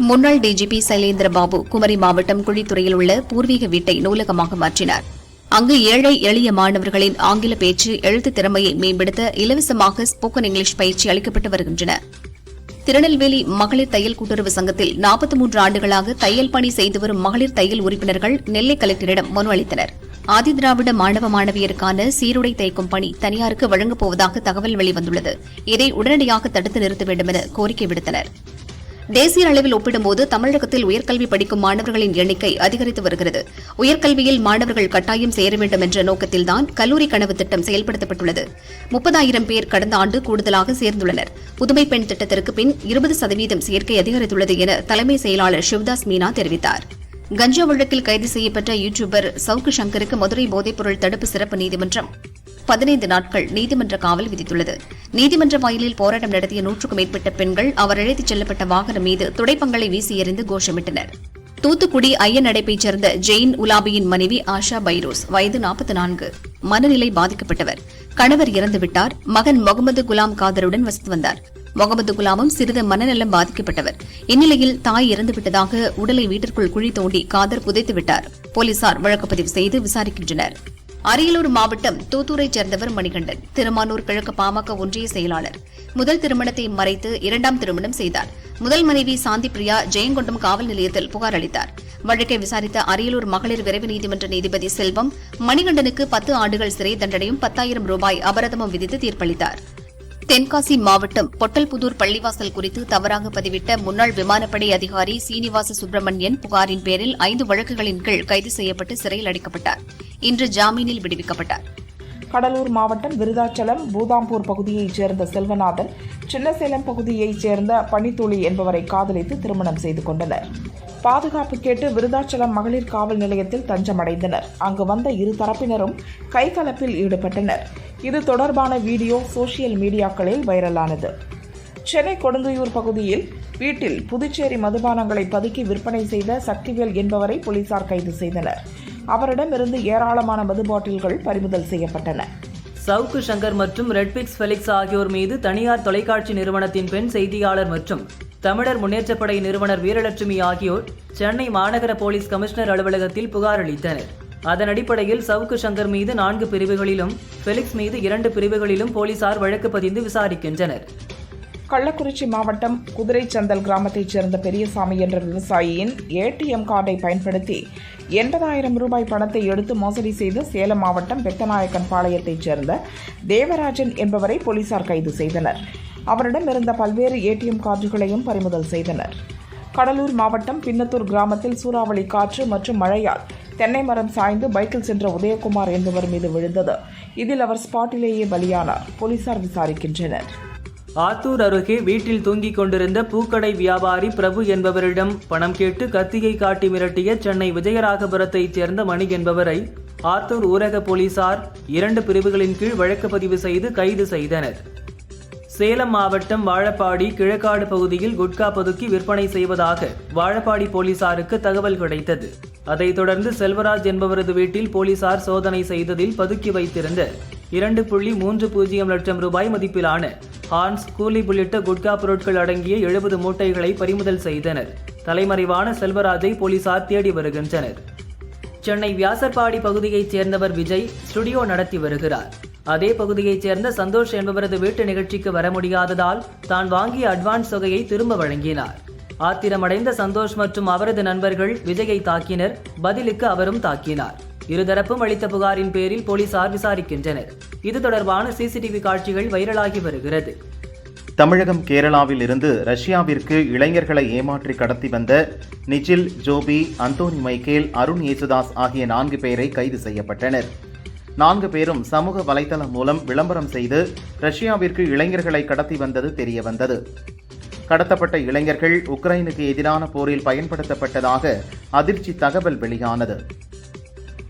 முன்னாள் டிஜிபி சைலேந்திர பாபு குமரி மாவட்டம் குழித்துறையில் உள்ள பூர்வீக வீட்டை நூலகமாக மாற்றினார். அங்கு ஏழை எளிய மாணவர்களின் ஆங்கில பேச்சு எழுத்து திறமையை மேம்படுத்த இலவசமாக ஸ்போக்கன் இங்கிலீஷ் பயிற்சி அளிக்கப்பட்டு வருகின்றன. திருநெல்வேலி மகளிர் தையல் கூட்டுறவு சங்கத்தில் நாற்பத்தி மூன்று ஆண்டுகளாக தையல் பணி செய்து வரும் மகளிர் தையல் உறுப்பினர்கள் நெல்லை கலெக்டரிடம் மனு அளித்தனர். ஆதிதிராவிட மாணவ மாணவியருக்கான சீருடை தைக்கும் பணி தனியாருக்கு வழங்கப்போவதாக தகவல் வெளிவந்துள்ளது. இதை உடனடியாக தடுத்து நிறுத்த வேண்டும் என கோரிக்கை விடுத்தனர். தேசிய அளவில் ஒப்பிடும்போது தமிழகத்தில் உயர்கல்வி படிக்கும் மாணவர்களின் எண்ணிக்கை அதிகரித்து வருகிறது. உயர்கல்வியில் மாணவர்கள் கட்டாயம் சேர வேண்டும் என்ற நோக்கத்தில்தான் கல்லூரி கனவு திட்டம் செயல்படுத்தப்பட்டுள்ளது. முப்பதாயிரம் பேர் கடந்த ஆண்டு கூடுதலாக சேர்ந்துள்ளனர். புதுமை பெண் திட்டத்திற்கு பின் இருபது சதவீதம் சேர்க்கை அதிகரித்துள்ளது என தலைமை செயலாளர் சிவதாஸ் மீனா தெரிவித்தார். கஞ்சா வழக்கில் கைது செய்யப்பட்ட யூடியூபர் சவுக்கு சங்கருக்கு மதுரை போதைப்பொருள் தடுப்பு சிறப்பு நீதிமன்றம் பதினைந்து நாட்கள் நீதிமன்ற காவல் விதித்துள்ளது. நீதிமன்ற வாயிலில் போராட்டம் நடத்திய நூற்றுக்கும் மேற்பட்ட பெண்கள் அவர் அழைத்துச் செல்லப்பட்ட வாகனம் மீது துடைப்பங்களை வீசி எறிந்து கோஷமிட்டனர். தூத்துக்குடி ஐயநடைப்பைச் சேர்ந்த ஜெயின் உலாபியின் மனைவி ஆஷா பைரோஸ் வயது நாற்பத்தி நான்கு. மனநிலை பாதிக்கப்பட்டவர். கணவர் இறந்துவிட்டார் மகன் முகமது குலாம் காதருடன் வசித்து வந்தார். முகமது குலாமும் சிறிது மனநலம் பாதிக்கப்பட்டவர். இந்நிலையில் தாய் இறந்துவிட்டதாக உடலை வீட்டிற்குள் குழி தோண்டி காதர் புதைத்துவிட்டார் போலீசார் வழக்குப்பதிவு செய்து விசாரிக்கின்றனர். அரியலூர் மாவட்டம் தூத்தூரைச் சேர்ந்தவர் மணிகண்டன். திருமானூர் கிழக்கு பாமக ஒன்றிய செயலாளர். முதல் திருமணத்தை மறைத்து இரண்டாம் திருமணம் செய்தார். முதல் மனைவி சாந்தி பிரியா ஜெயங்கொண்டம் காவல் நிலையத்தில் புகார் அளித்தார். வழக்கை விசாரித்த அரியலூர் மகளிர் விரைவு நீதிமன்ற நீதிபதி செல்வம் மணிகண்டனுக்கு பத்து ஆண்டுகள் சிறை தண்டனையும் பத்தாயிரம் ரூபாய் அபராதமும் விதித்து தீர்ப்பளித்தார். தென்காசி மாவட்டம் பொட்டல்புதூர் பள்ளிவாசல் குறித்து தவறாக பதிவிட்ட முன்னாள் விமானப்படை அதிகாரி சீனிவாச சுப்பிரமணியன் புகாரின் பேரில் ஐந்து வழக்குகளின் கீழ் கைது செய்யப்பட்டு சிறையில் அடைக்கப்பட்டார். இன்று ஜாமீனில் விடுவிக்கப்பட்டார். கடலூர் மாவட்டம் விருதாச்சலம் பூதாம்பூர் பகுதியைச் சேர்ந்த செல்வநாதன் சின்னசேலம் பகுதியைச் சேர்ந்த பனித்துளி என்பவரை காதலித்து திருமணம் செய்து கொண்டனர். பாதுகாப்பு கேட்டு விருதாச்சலம் மகளிர் காவல் நிலையத்தில் தஞ்சமடைந்தனர். அங்கு வந்த இரு தரப்பினரும் கைகலப்பில் ஈடுபட்டனர். இது தொடர்பான வீடியோ சோசியல் மீடியாக்களில் வைரலானது. சென்னை கொடுங்கையூர் பகுதியில் வீட்டில் புதுச்சேரி மதுபானங்களை பதுக்கி விற்பனை செய்த சக்திவேல் என்பவரை போலீசார் கைது செய்தனர். அவரிடமிருந்து ஏராளமான மது பாட்டில்கள் பறிமுதல் செய்யப்பட்டன. சவுக்கு சங்கர் மற்றும் ரெட்பிக்ஸ் ஃபெலிக்ஸ் ஆகியோர் மீது தனியார் தொலைக்காட்சி நிறுவனத்தின் பெண் செய்தியாளர் மற்றும் தமிழர் முன்னேற்றப்படை நிறுவனர் வீரலட்சுமி ஆகியோர் சென்னை மாநகர போலீஸ் கமிஷனர் அலுவலகத்தில் புகார் அளித்தனர். அதன் அடிப்படையில் சவுக்கு சங்கர் மீது நான்கு பிரிவுகளிலும் ஃபெலிக்ஸ் மீது இரண்டு பிரிவுகளிலும் போலீசார் வழக்கு பதிந்து விசாரிக்கின்றனர். கள்ளக்குறிச்சி மாவட்டம் குதிரைச்சந்தல் கிராமத்தைச் சேர்ந்த பெரியசாமி என்ற விவசாயியின் ஏடிஎம் கார்டை பயன்படுத்தி எண்பதாயிரம் ரூபாய் பணத்தை எடுத்து மோசடி செய்து சேலம் மாவட்டம் பெத்தநாயக்கன் பாளையத்தைச் சேர்ந்த தேவராஜன் என்பவரை போலீசார் கைது செய்தனர். அவரிடம் இருந்த பல்வேறு ஏடிஎம் கார்டுகளையும் பறிமுதல் செய்தனர். கடலூர் மாவட்டம் பின்னத்தூர் கிராமத்தில் சூறாவளி காற்று மற்றும் மழையால் தென்னை மரம் சாய்ந்து பைக்கில் சென்ற உதயகுமார் என்பவர் மீது விழுந்தது. இதில் அவர் ஸ்பாட்டிலேயே பலியானார். போலீசார் விசாரிக்கின்றனர். ஆத்தூர் அருகே வீட்டில் தூங்கிக் கொண்டிருந்த பூக்கடை வியாபாரி பிரபு என்பவரிடம் பணம் கேட்டு கத்தியை காட்டி மிரட்டிய சென்னை விஜயராகபுரத்தைச் சேர்ந்த மணி என்பவரை ஆத்தூர் ஊரக போலீசார் இரண்டு பிரிவுகளின் கீழ் வழக்கு பதிவு செய்து கைது செய்தனர். சேலம் மாவட்டம் வாழப்பாடி கிழக்காடு பகுதியில் குட்கா பதுக்கி விற்பனை செய்வதாக வாழப்பாடி போலீசாருக்கு தகவல் கிடைத்தது. அதைத் தொடர்ந்து செல்வராஜ் என்பவரது வீட்டில் போலீசார் சோதனை செய்ததில் பதுக்கி வைத்திருந்த இரண்டு புள்ளி மூன்று பூஜ்ஜியம் லட்சம் ரூபாய் மதிப்பிலான ஹான்ஸ் கூலி உள்ளிட்ட குட்கா பொருட்கள் அடங்கிய எழுபது மூட்டைகளை பறிமுதல் செய்தனர். தலைமறைவான செல்வராஜை போலீசார் தேடி வருகின்றனர். சென்னை வியாசர்பாடி பகுதியைச் சேர்ந்தவர் விஜய் ஸ்டுடியோ நடத்தி வருகிறார். அதே பகுதியைச் சேர்ந்த சந்தோஷ் என்பவரது வீட்டு நிகழ்ச்சிக்கு வர முடியாததால் தான் வாங்கிய அட்வான்ஸ் தொகையை திரும்ப வழங்கினார். ஆத்திரமடைந்த சந்தோஷ் மற்றும் அவரது நண்பர்கள் விஜயை தாக்கினர் பதிலுக்கு அவரும் தாக்கினார். இருதரப்பும் அளித்த புகாரின் பேரில் போலீசார் விசாரிக்கின்றனர். இது தொடர்பான சிசிடிவி காட்சிகள் வைரலாகி வருகிறது. தமிழகம் கேரளாவில் இருந்து ரஷ்யாவிற்கு இளைஞர்களை ஏமாற்றி கடத்தி வந்த நிஜில் ஜோபி அந்தோனி மைக்கேல் அருண் ஏசுதாஸ் ஆகிய நான்கு பேரை கைது செய்யப்பட்டனர். நான்கு பேரும் சமூக வலைதளம் மூலம் விளம்பரம் செய்து ரஷ்யாவிற்கு இளைஞர்களை கடத்தி வந்தது தெரியவந்தது. கடத்தப்பட்ட இளைஞர்கள் உக்ரைனுக்கு எதிரான போரில் பயன்படுத்தப்பட்டதாக அதிர்ச்சி தகவல் வெளியானது.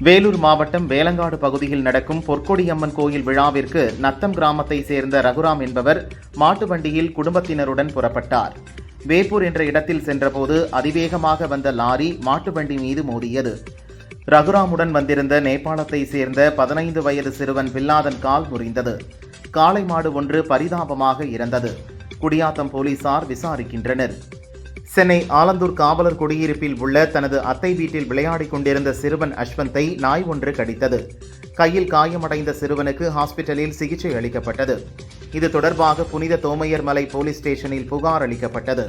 வேலூர் மாவட்டம் வேலங்காடு பகுதியில் நடக்கும் பொற்கொடியம்மன் கோயில் விழாவிற்கு நத்தம் கிராமத்தை சேர்ந்த ரகுராம் என்பவர் மாட்டு வண்டியில் குடும்பத்தினருடன் புறப்பட்டார். வேப்பூர் என்ற இடத்தில் சென்றபோது அதிவேகமாக வந்த லாரி மாட்டு வண்டி மீது மோதியது. ரகுராமுடன் வந்திருந்த நேபாளத்தை சேர்ந்த பதினைந்து வயது சிறுவன் பில்லாதன் கால் முறிந்தது. காளை மாடு ஒன்று பரிதாபமாக இறந்தது. குடியாத்தம் போலீசார் விசாரிக்கின்றனர். சென்னை ஆலந்தூர் காவலர் குடியிருப்பில் உள்ள தனது அத்தை வீட்டில் விளையாடிக் கொண்டிருந்த சிறுவன் அஸ்வந்தை நாய் ஒன்று கடித்தது. கையில் காயமடைந்த சிறுவனுக்கு ஹாஸ்பிட்டலில் சிகிச்சை அளிக்கப்பட்டது. இது தொடர்பாக புனித தோமையர் மலை போலீஸ் ஸ்டேஷனில் புகார் அளிக்கப்பட்டது.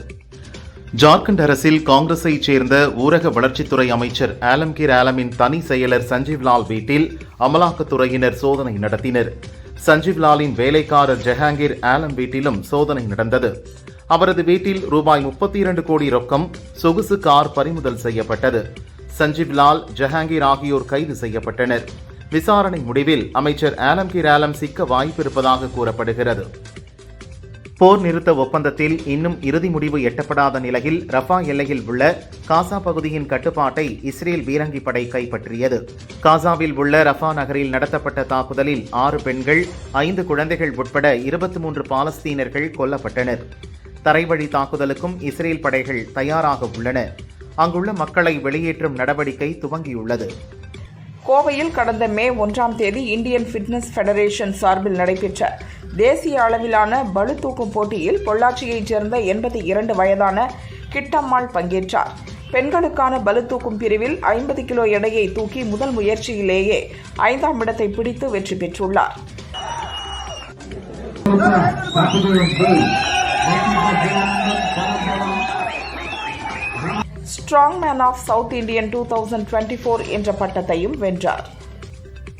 ஜார்க்கண்ட் அரசில் காங்கிரஸை சேர்ந்த ஊரக வளர்ச்சித்துறை அமைச்சர் ஆலம்கீர் ஆலமின் தனி செயலர் சஞ்சீவ்லால் வீட்டில் அமலாக்கத்துறையினர் சோதனை நடத்தினர். சஞ்சீவ்லாலின் வேலைக்காரர் ஜஹாங்கீர் ஆலம் வீட்டிலும் சோதனை நடந்தது. அவரது வீட்டில் ரூபாய் முப்பத்தி இரண்டு கோடி ரொக்கம் சொகுசு கார் பறிமுதல் செய்யப்பட்டது. சஞ்சீவ்லால் ஜஹாங்கீர் ஆகியோர் கைது செய்யப்பட்டனர். விசாரணை முடிவில் அமைச்சர் ஆலம்கீர் ஆலம் சிக்க வாய்ப்பிருப்பதாக கூறப்படுகிறது. போர் நிறுத்த ஒப்பந்தத்தில் இன்னும் இறுதி முடிவு எட்டப்படாத நிலையில் ரஃபா எல்லையில் உள்ள காசா பகுதியின் கட்டுப்பாட்டை இஸ்ரேல் பீரங்கி படை கைப்பற்றியது. காசாவில் உள்ள ரஃபா நகரில் நடத்தப்பட்ட தாக்குதலில் ஆறு பெண்கள் ஐந்து குழந்தைகள் உட்பட இருபத்தி மூன்று பாலஸ்தீனர்கள் கொல்லப்பட்டனர். தரைவழி தாக்குதலுக்கும் இஸ்ரேல் படைகள் தயாராக உள்ளன. அங்குள்ள மக்களை வெளியேற்றும் நடவடிக்கை துவங்கியுள்ளது. கோவையில் கடந்த மே ஒன்றாம் தேதி இந்தியன் ஃபிட்னஸ் ஃபெடரேஷன் சார்பில் நடைபெற்ற தேசிய அளவிலான பளு தூக்கும் போட்டியில் பொள்ளாச்சியைச் சேர்ந்த எண்பத்தி இரண்டு வயதான கிட்டம்மாள் பங்கேற்றார். பெண்களுக்கான பளு தூக்கும் பிரிவில் ஐம்பது கிலோ எடையை தூக்கி முதல் முயற்சியிலேயே ஐந்தாம் இடத்தை பிடித்து வெற்றி பெற்றுள்ளார். Strong man of south Indian two thousand twenty four என்ற பட்டத்தையும் வென்றார்.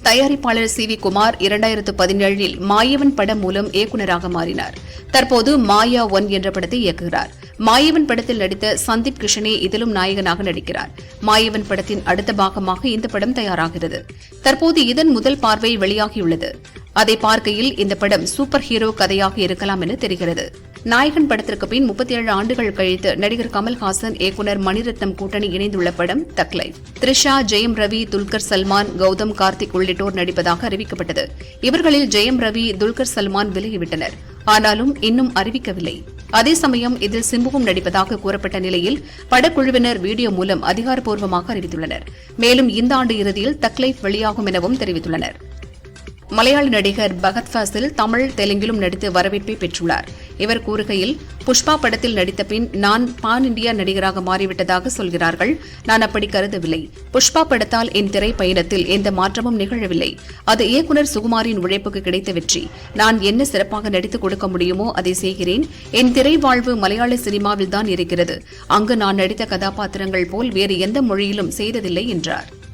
தயாரிப்பாளர் சி வி குமார் இரண்டாயிரத்து பதினேழில் மாயவன் படம் மூலம் இயக்குநராக மாறினார். தற்போது மாயா ஒன் என்ற படத்தை இயக்குகிறார். மாயவன் படத்தில் நடித்த சந்தீப் கிருஷ்ணே இதிலும் நாயகனாக நடிக்கிறார். மாயவன் படத்தின் அடுத்த பாகமாக இந்த படம் தயாராகிறது. தற்போது இதன் முதல் பார்வை வெளியாகியுள்ளது. அதை பார்க்கையில் இந்த படம் சூப்பர் ஹீரோ கதையாக இருக்கலாம் என தெரிகிறது. நாயகன் படத்திற்கு பின் முப்பத்தி ஏழு ஆண்டுகள் கழித்து நடிகர் கமல்ஹாசன் இயக்குநர் மணிரத்னம் கூட்டணி இணைந்துள்ள படம் தக்லை த்ரிஷா ஜெயம் ரவி துல்கர் சல்மான் கௌதம் கார்த்திக் உள்ளிட்டோர் நடிப்பதாக அறிவிக்கப்பட்டது. இவர்களில் ஜெயம் ரவி துல்கர் சல்மான் விலகிவிட்டனர். ஆனாலும் இன்னும் அறிவிக்கவில்லை. அதே சமயம் இதில் சிம்புவும் நடிப்பதாக கூறப்பட்ட நிலையில் படக்குழுவினர் வீடியோ மூலம் அதிகாரப்பூர்வமாக அறிவித்துள்ளனர். மேலும் இந்த ஆண்டு இறுதியில் தக்லைஃப் வெளியாகும் எனவும் தெரிவித்துள்ளனர். மலையாள நடிகர் பகத் ஃபாசில் தமிழ் தெலுங்கிலும் நடித்து வரவேற்பை பெற்றுள்ளார். இவர் கூறுகையில் புஷ்பா படத்தில் நடித்த பின் நான் பான் இந்தியா நடிகராக மாறிவிட்டதாக சொல்கிறார்கள். நான் அப்படி கருதவில்லை. புஷ்பா படத்தால் என் திரை பயணத்தில் எந்த மாற்றமும் நிகழவில்லை. அது இயக்குநர் சுகுமாரின் உழைப்புக்கு கிடைத்த வெற்றி. நான் என்ன சிறப்பாக நடித்துக் கொடுக்க முடியுமோ அதை செய்கிறேன். என் திரை வாழ்வு மலையாள சினிமாவில் தான் இருக்கிறது. அங்கு நான் நடித்த கதாபாத்திரங்கள் போல் வேறு எந்த மொழியிலும் செய்ததில்லை என்றார்.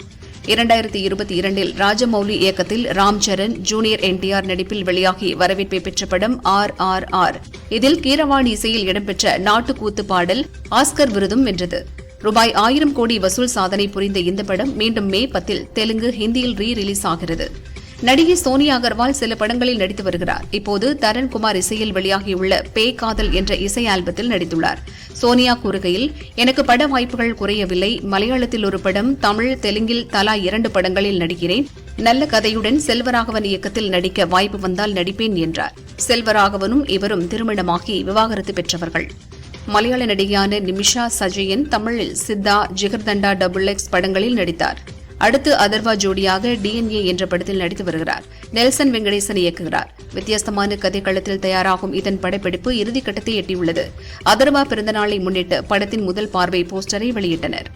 இரண்டாயிரத்தி இருபத்தி இரண்டில் ராஜமௌலி இயக்கத்தில் ராம் சரண் ஜூனியர் என்டிஆர் நடிப்பில் வெளியாகி வரவேற்பை பெற்ற படம் ஆர் ஆர் ஆர். இதில் கீரவாணி இசையில் இடம்பெற்ற நாட்டுக்கூத்து பாடல் ஆஸ்கர் விருதும் வென்றது. ரூபாய் ஆயிரம் கோடி வசூல் சாதனை புரிந்த இந்த படம் மீண்டும் மே பத்தில் தெலுங்கு ஹிந்தியில் ரீ ரிலீஸ் ஆகிறது. நடிகை சோனியா அகர்வால் சில படங்களில் நடித்து வருகிறார். இப்போது தரண்குமார் இசையில் வெளியாகியுள்ள பே காதல் என்ற இசை ஆல்பத்தில் நடித்துள்ளார். சோனியா கூறுகையில் எனக்கு பட வாய்ப்புகள் குறையவில்லை. மலையாளத்தில் ஒரு படம் தமிழ் தெலுங்கில் தலா இரண்டு படங்களில் நடிக்கிறேன். நல்ல கதையுடன் செல்வராகவன் இயக்கத்தில் நடிக்க வாய்ப்பு வந்தால் நடிப்பேன் என்றார். செல்வராகவனும் இவரும் திருமணமாகி விவாகரத்து பெற்றவர்கள். மலையாள நடிகையான நிமிஷா சஜயன் தமிழில் சித்தா ஜிகர்தண்டா டபுள் எக்ஸ் படங்களில் நடித்தார். அடுத்து அதர்வா ஜோடியாக டிஎன்ஏ என்ற படத்தில் நடித்து வருகிறார். நெல்சன் வெங்கடேசன் இயக்குகிறார். வித்தியாசமான கதைக்களத்தில் தயாராகும் இதன் படப்பிடிப்பு இறுதிக்கட்டத்தை எட்டியுள்ளது. அதர்வா பிறந்தநாளை முன்னிட்டு படத்தின் முதல் பார்வை போஸ்டரை வெளியிட்டனர்.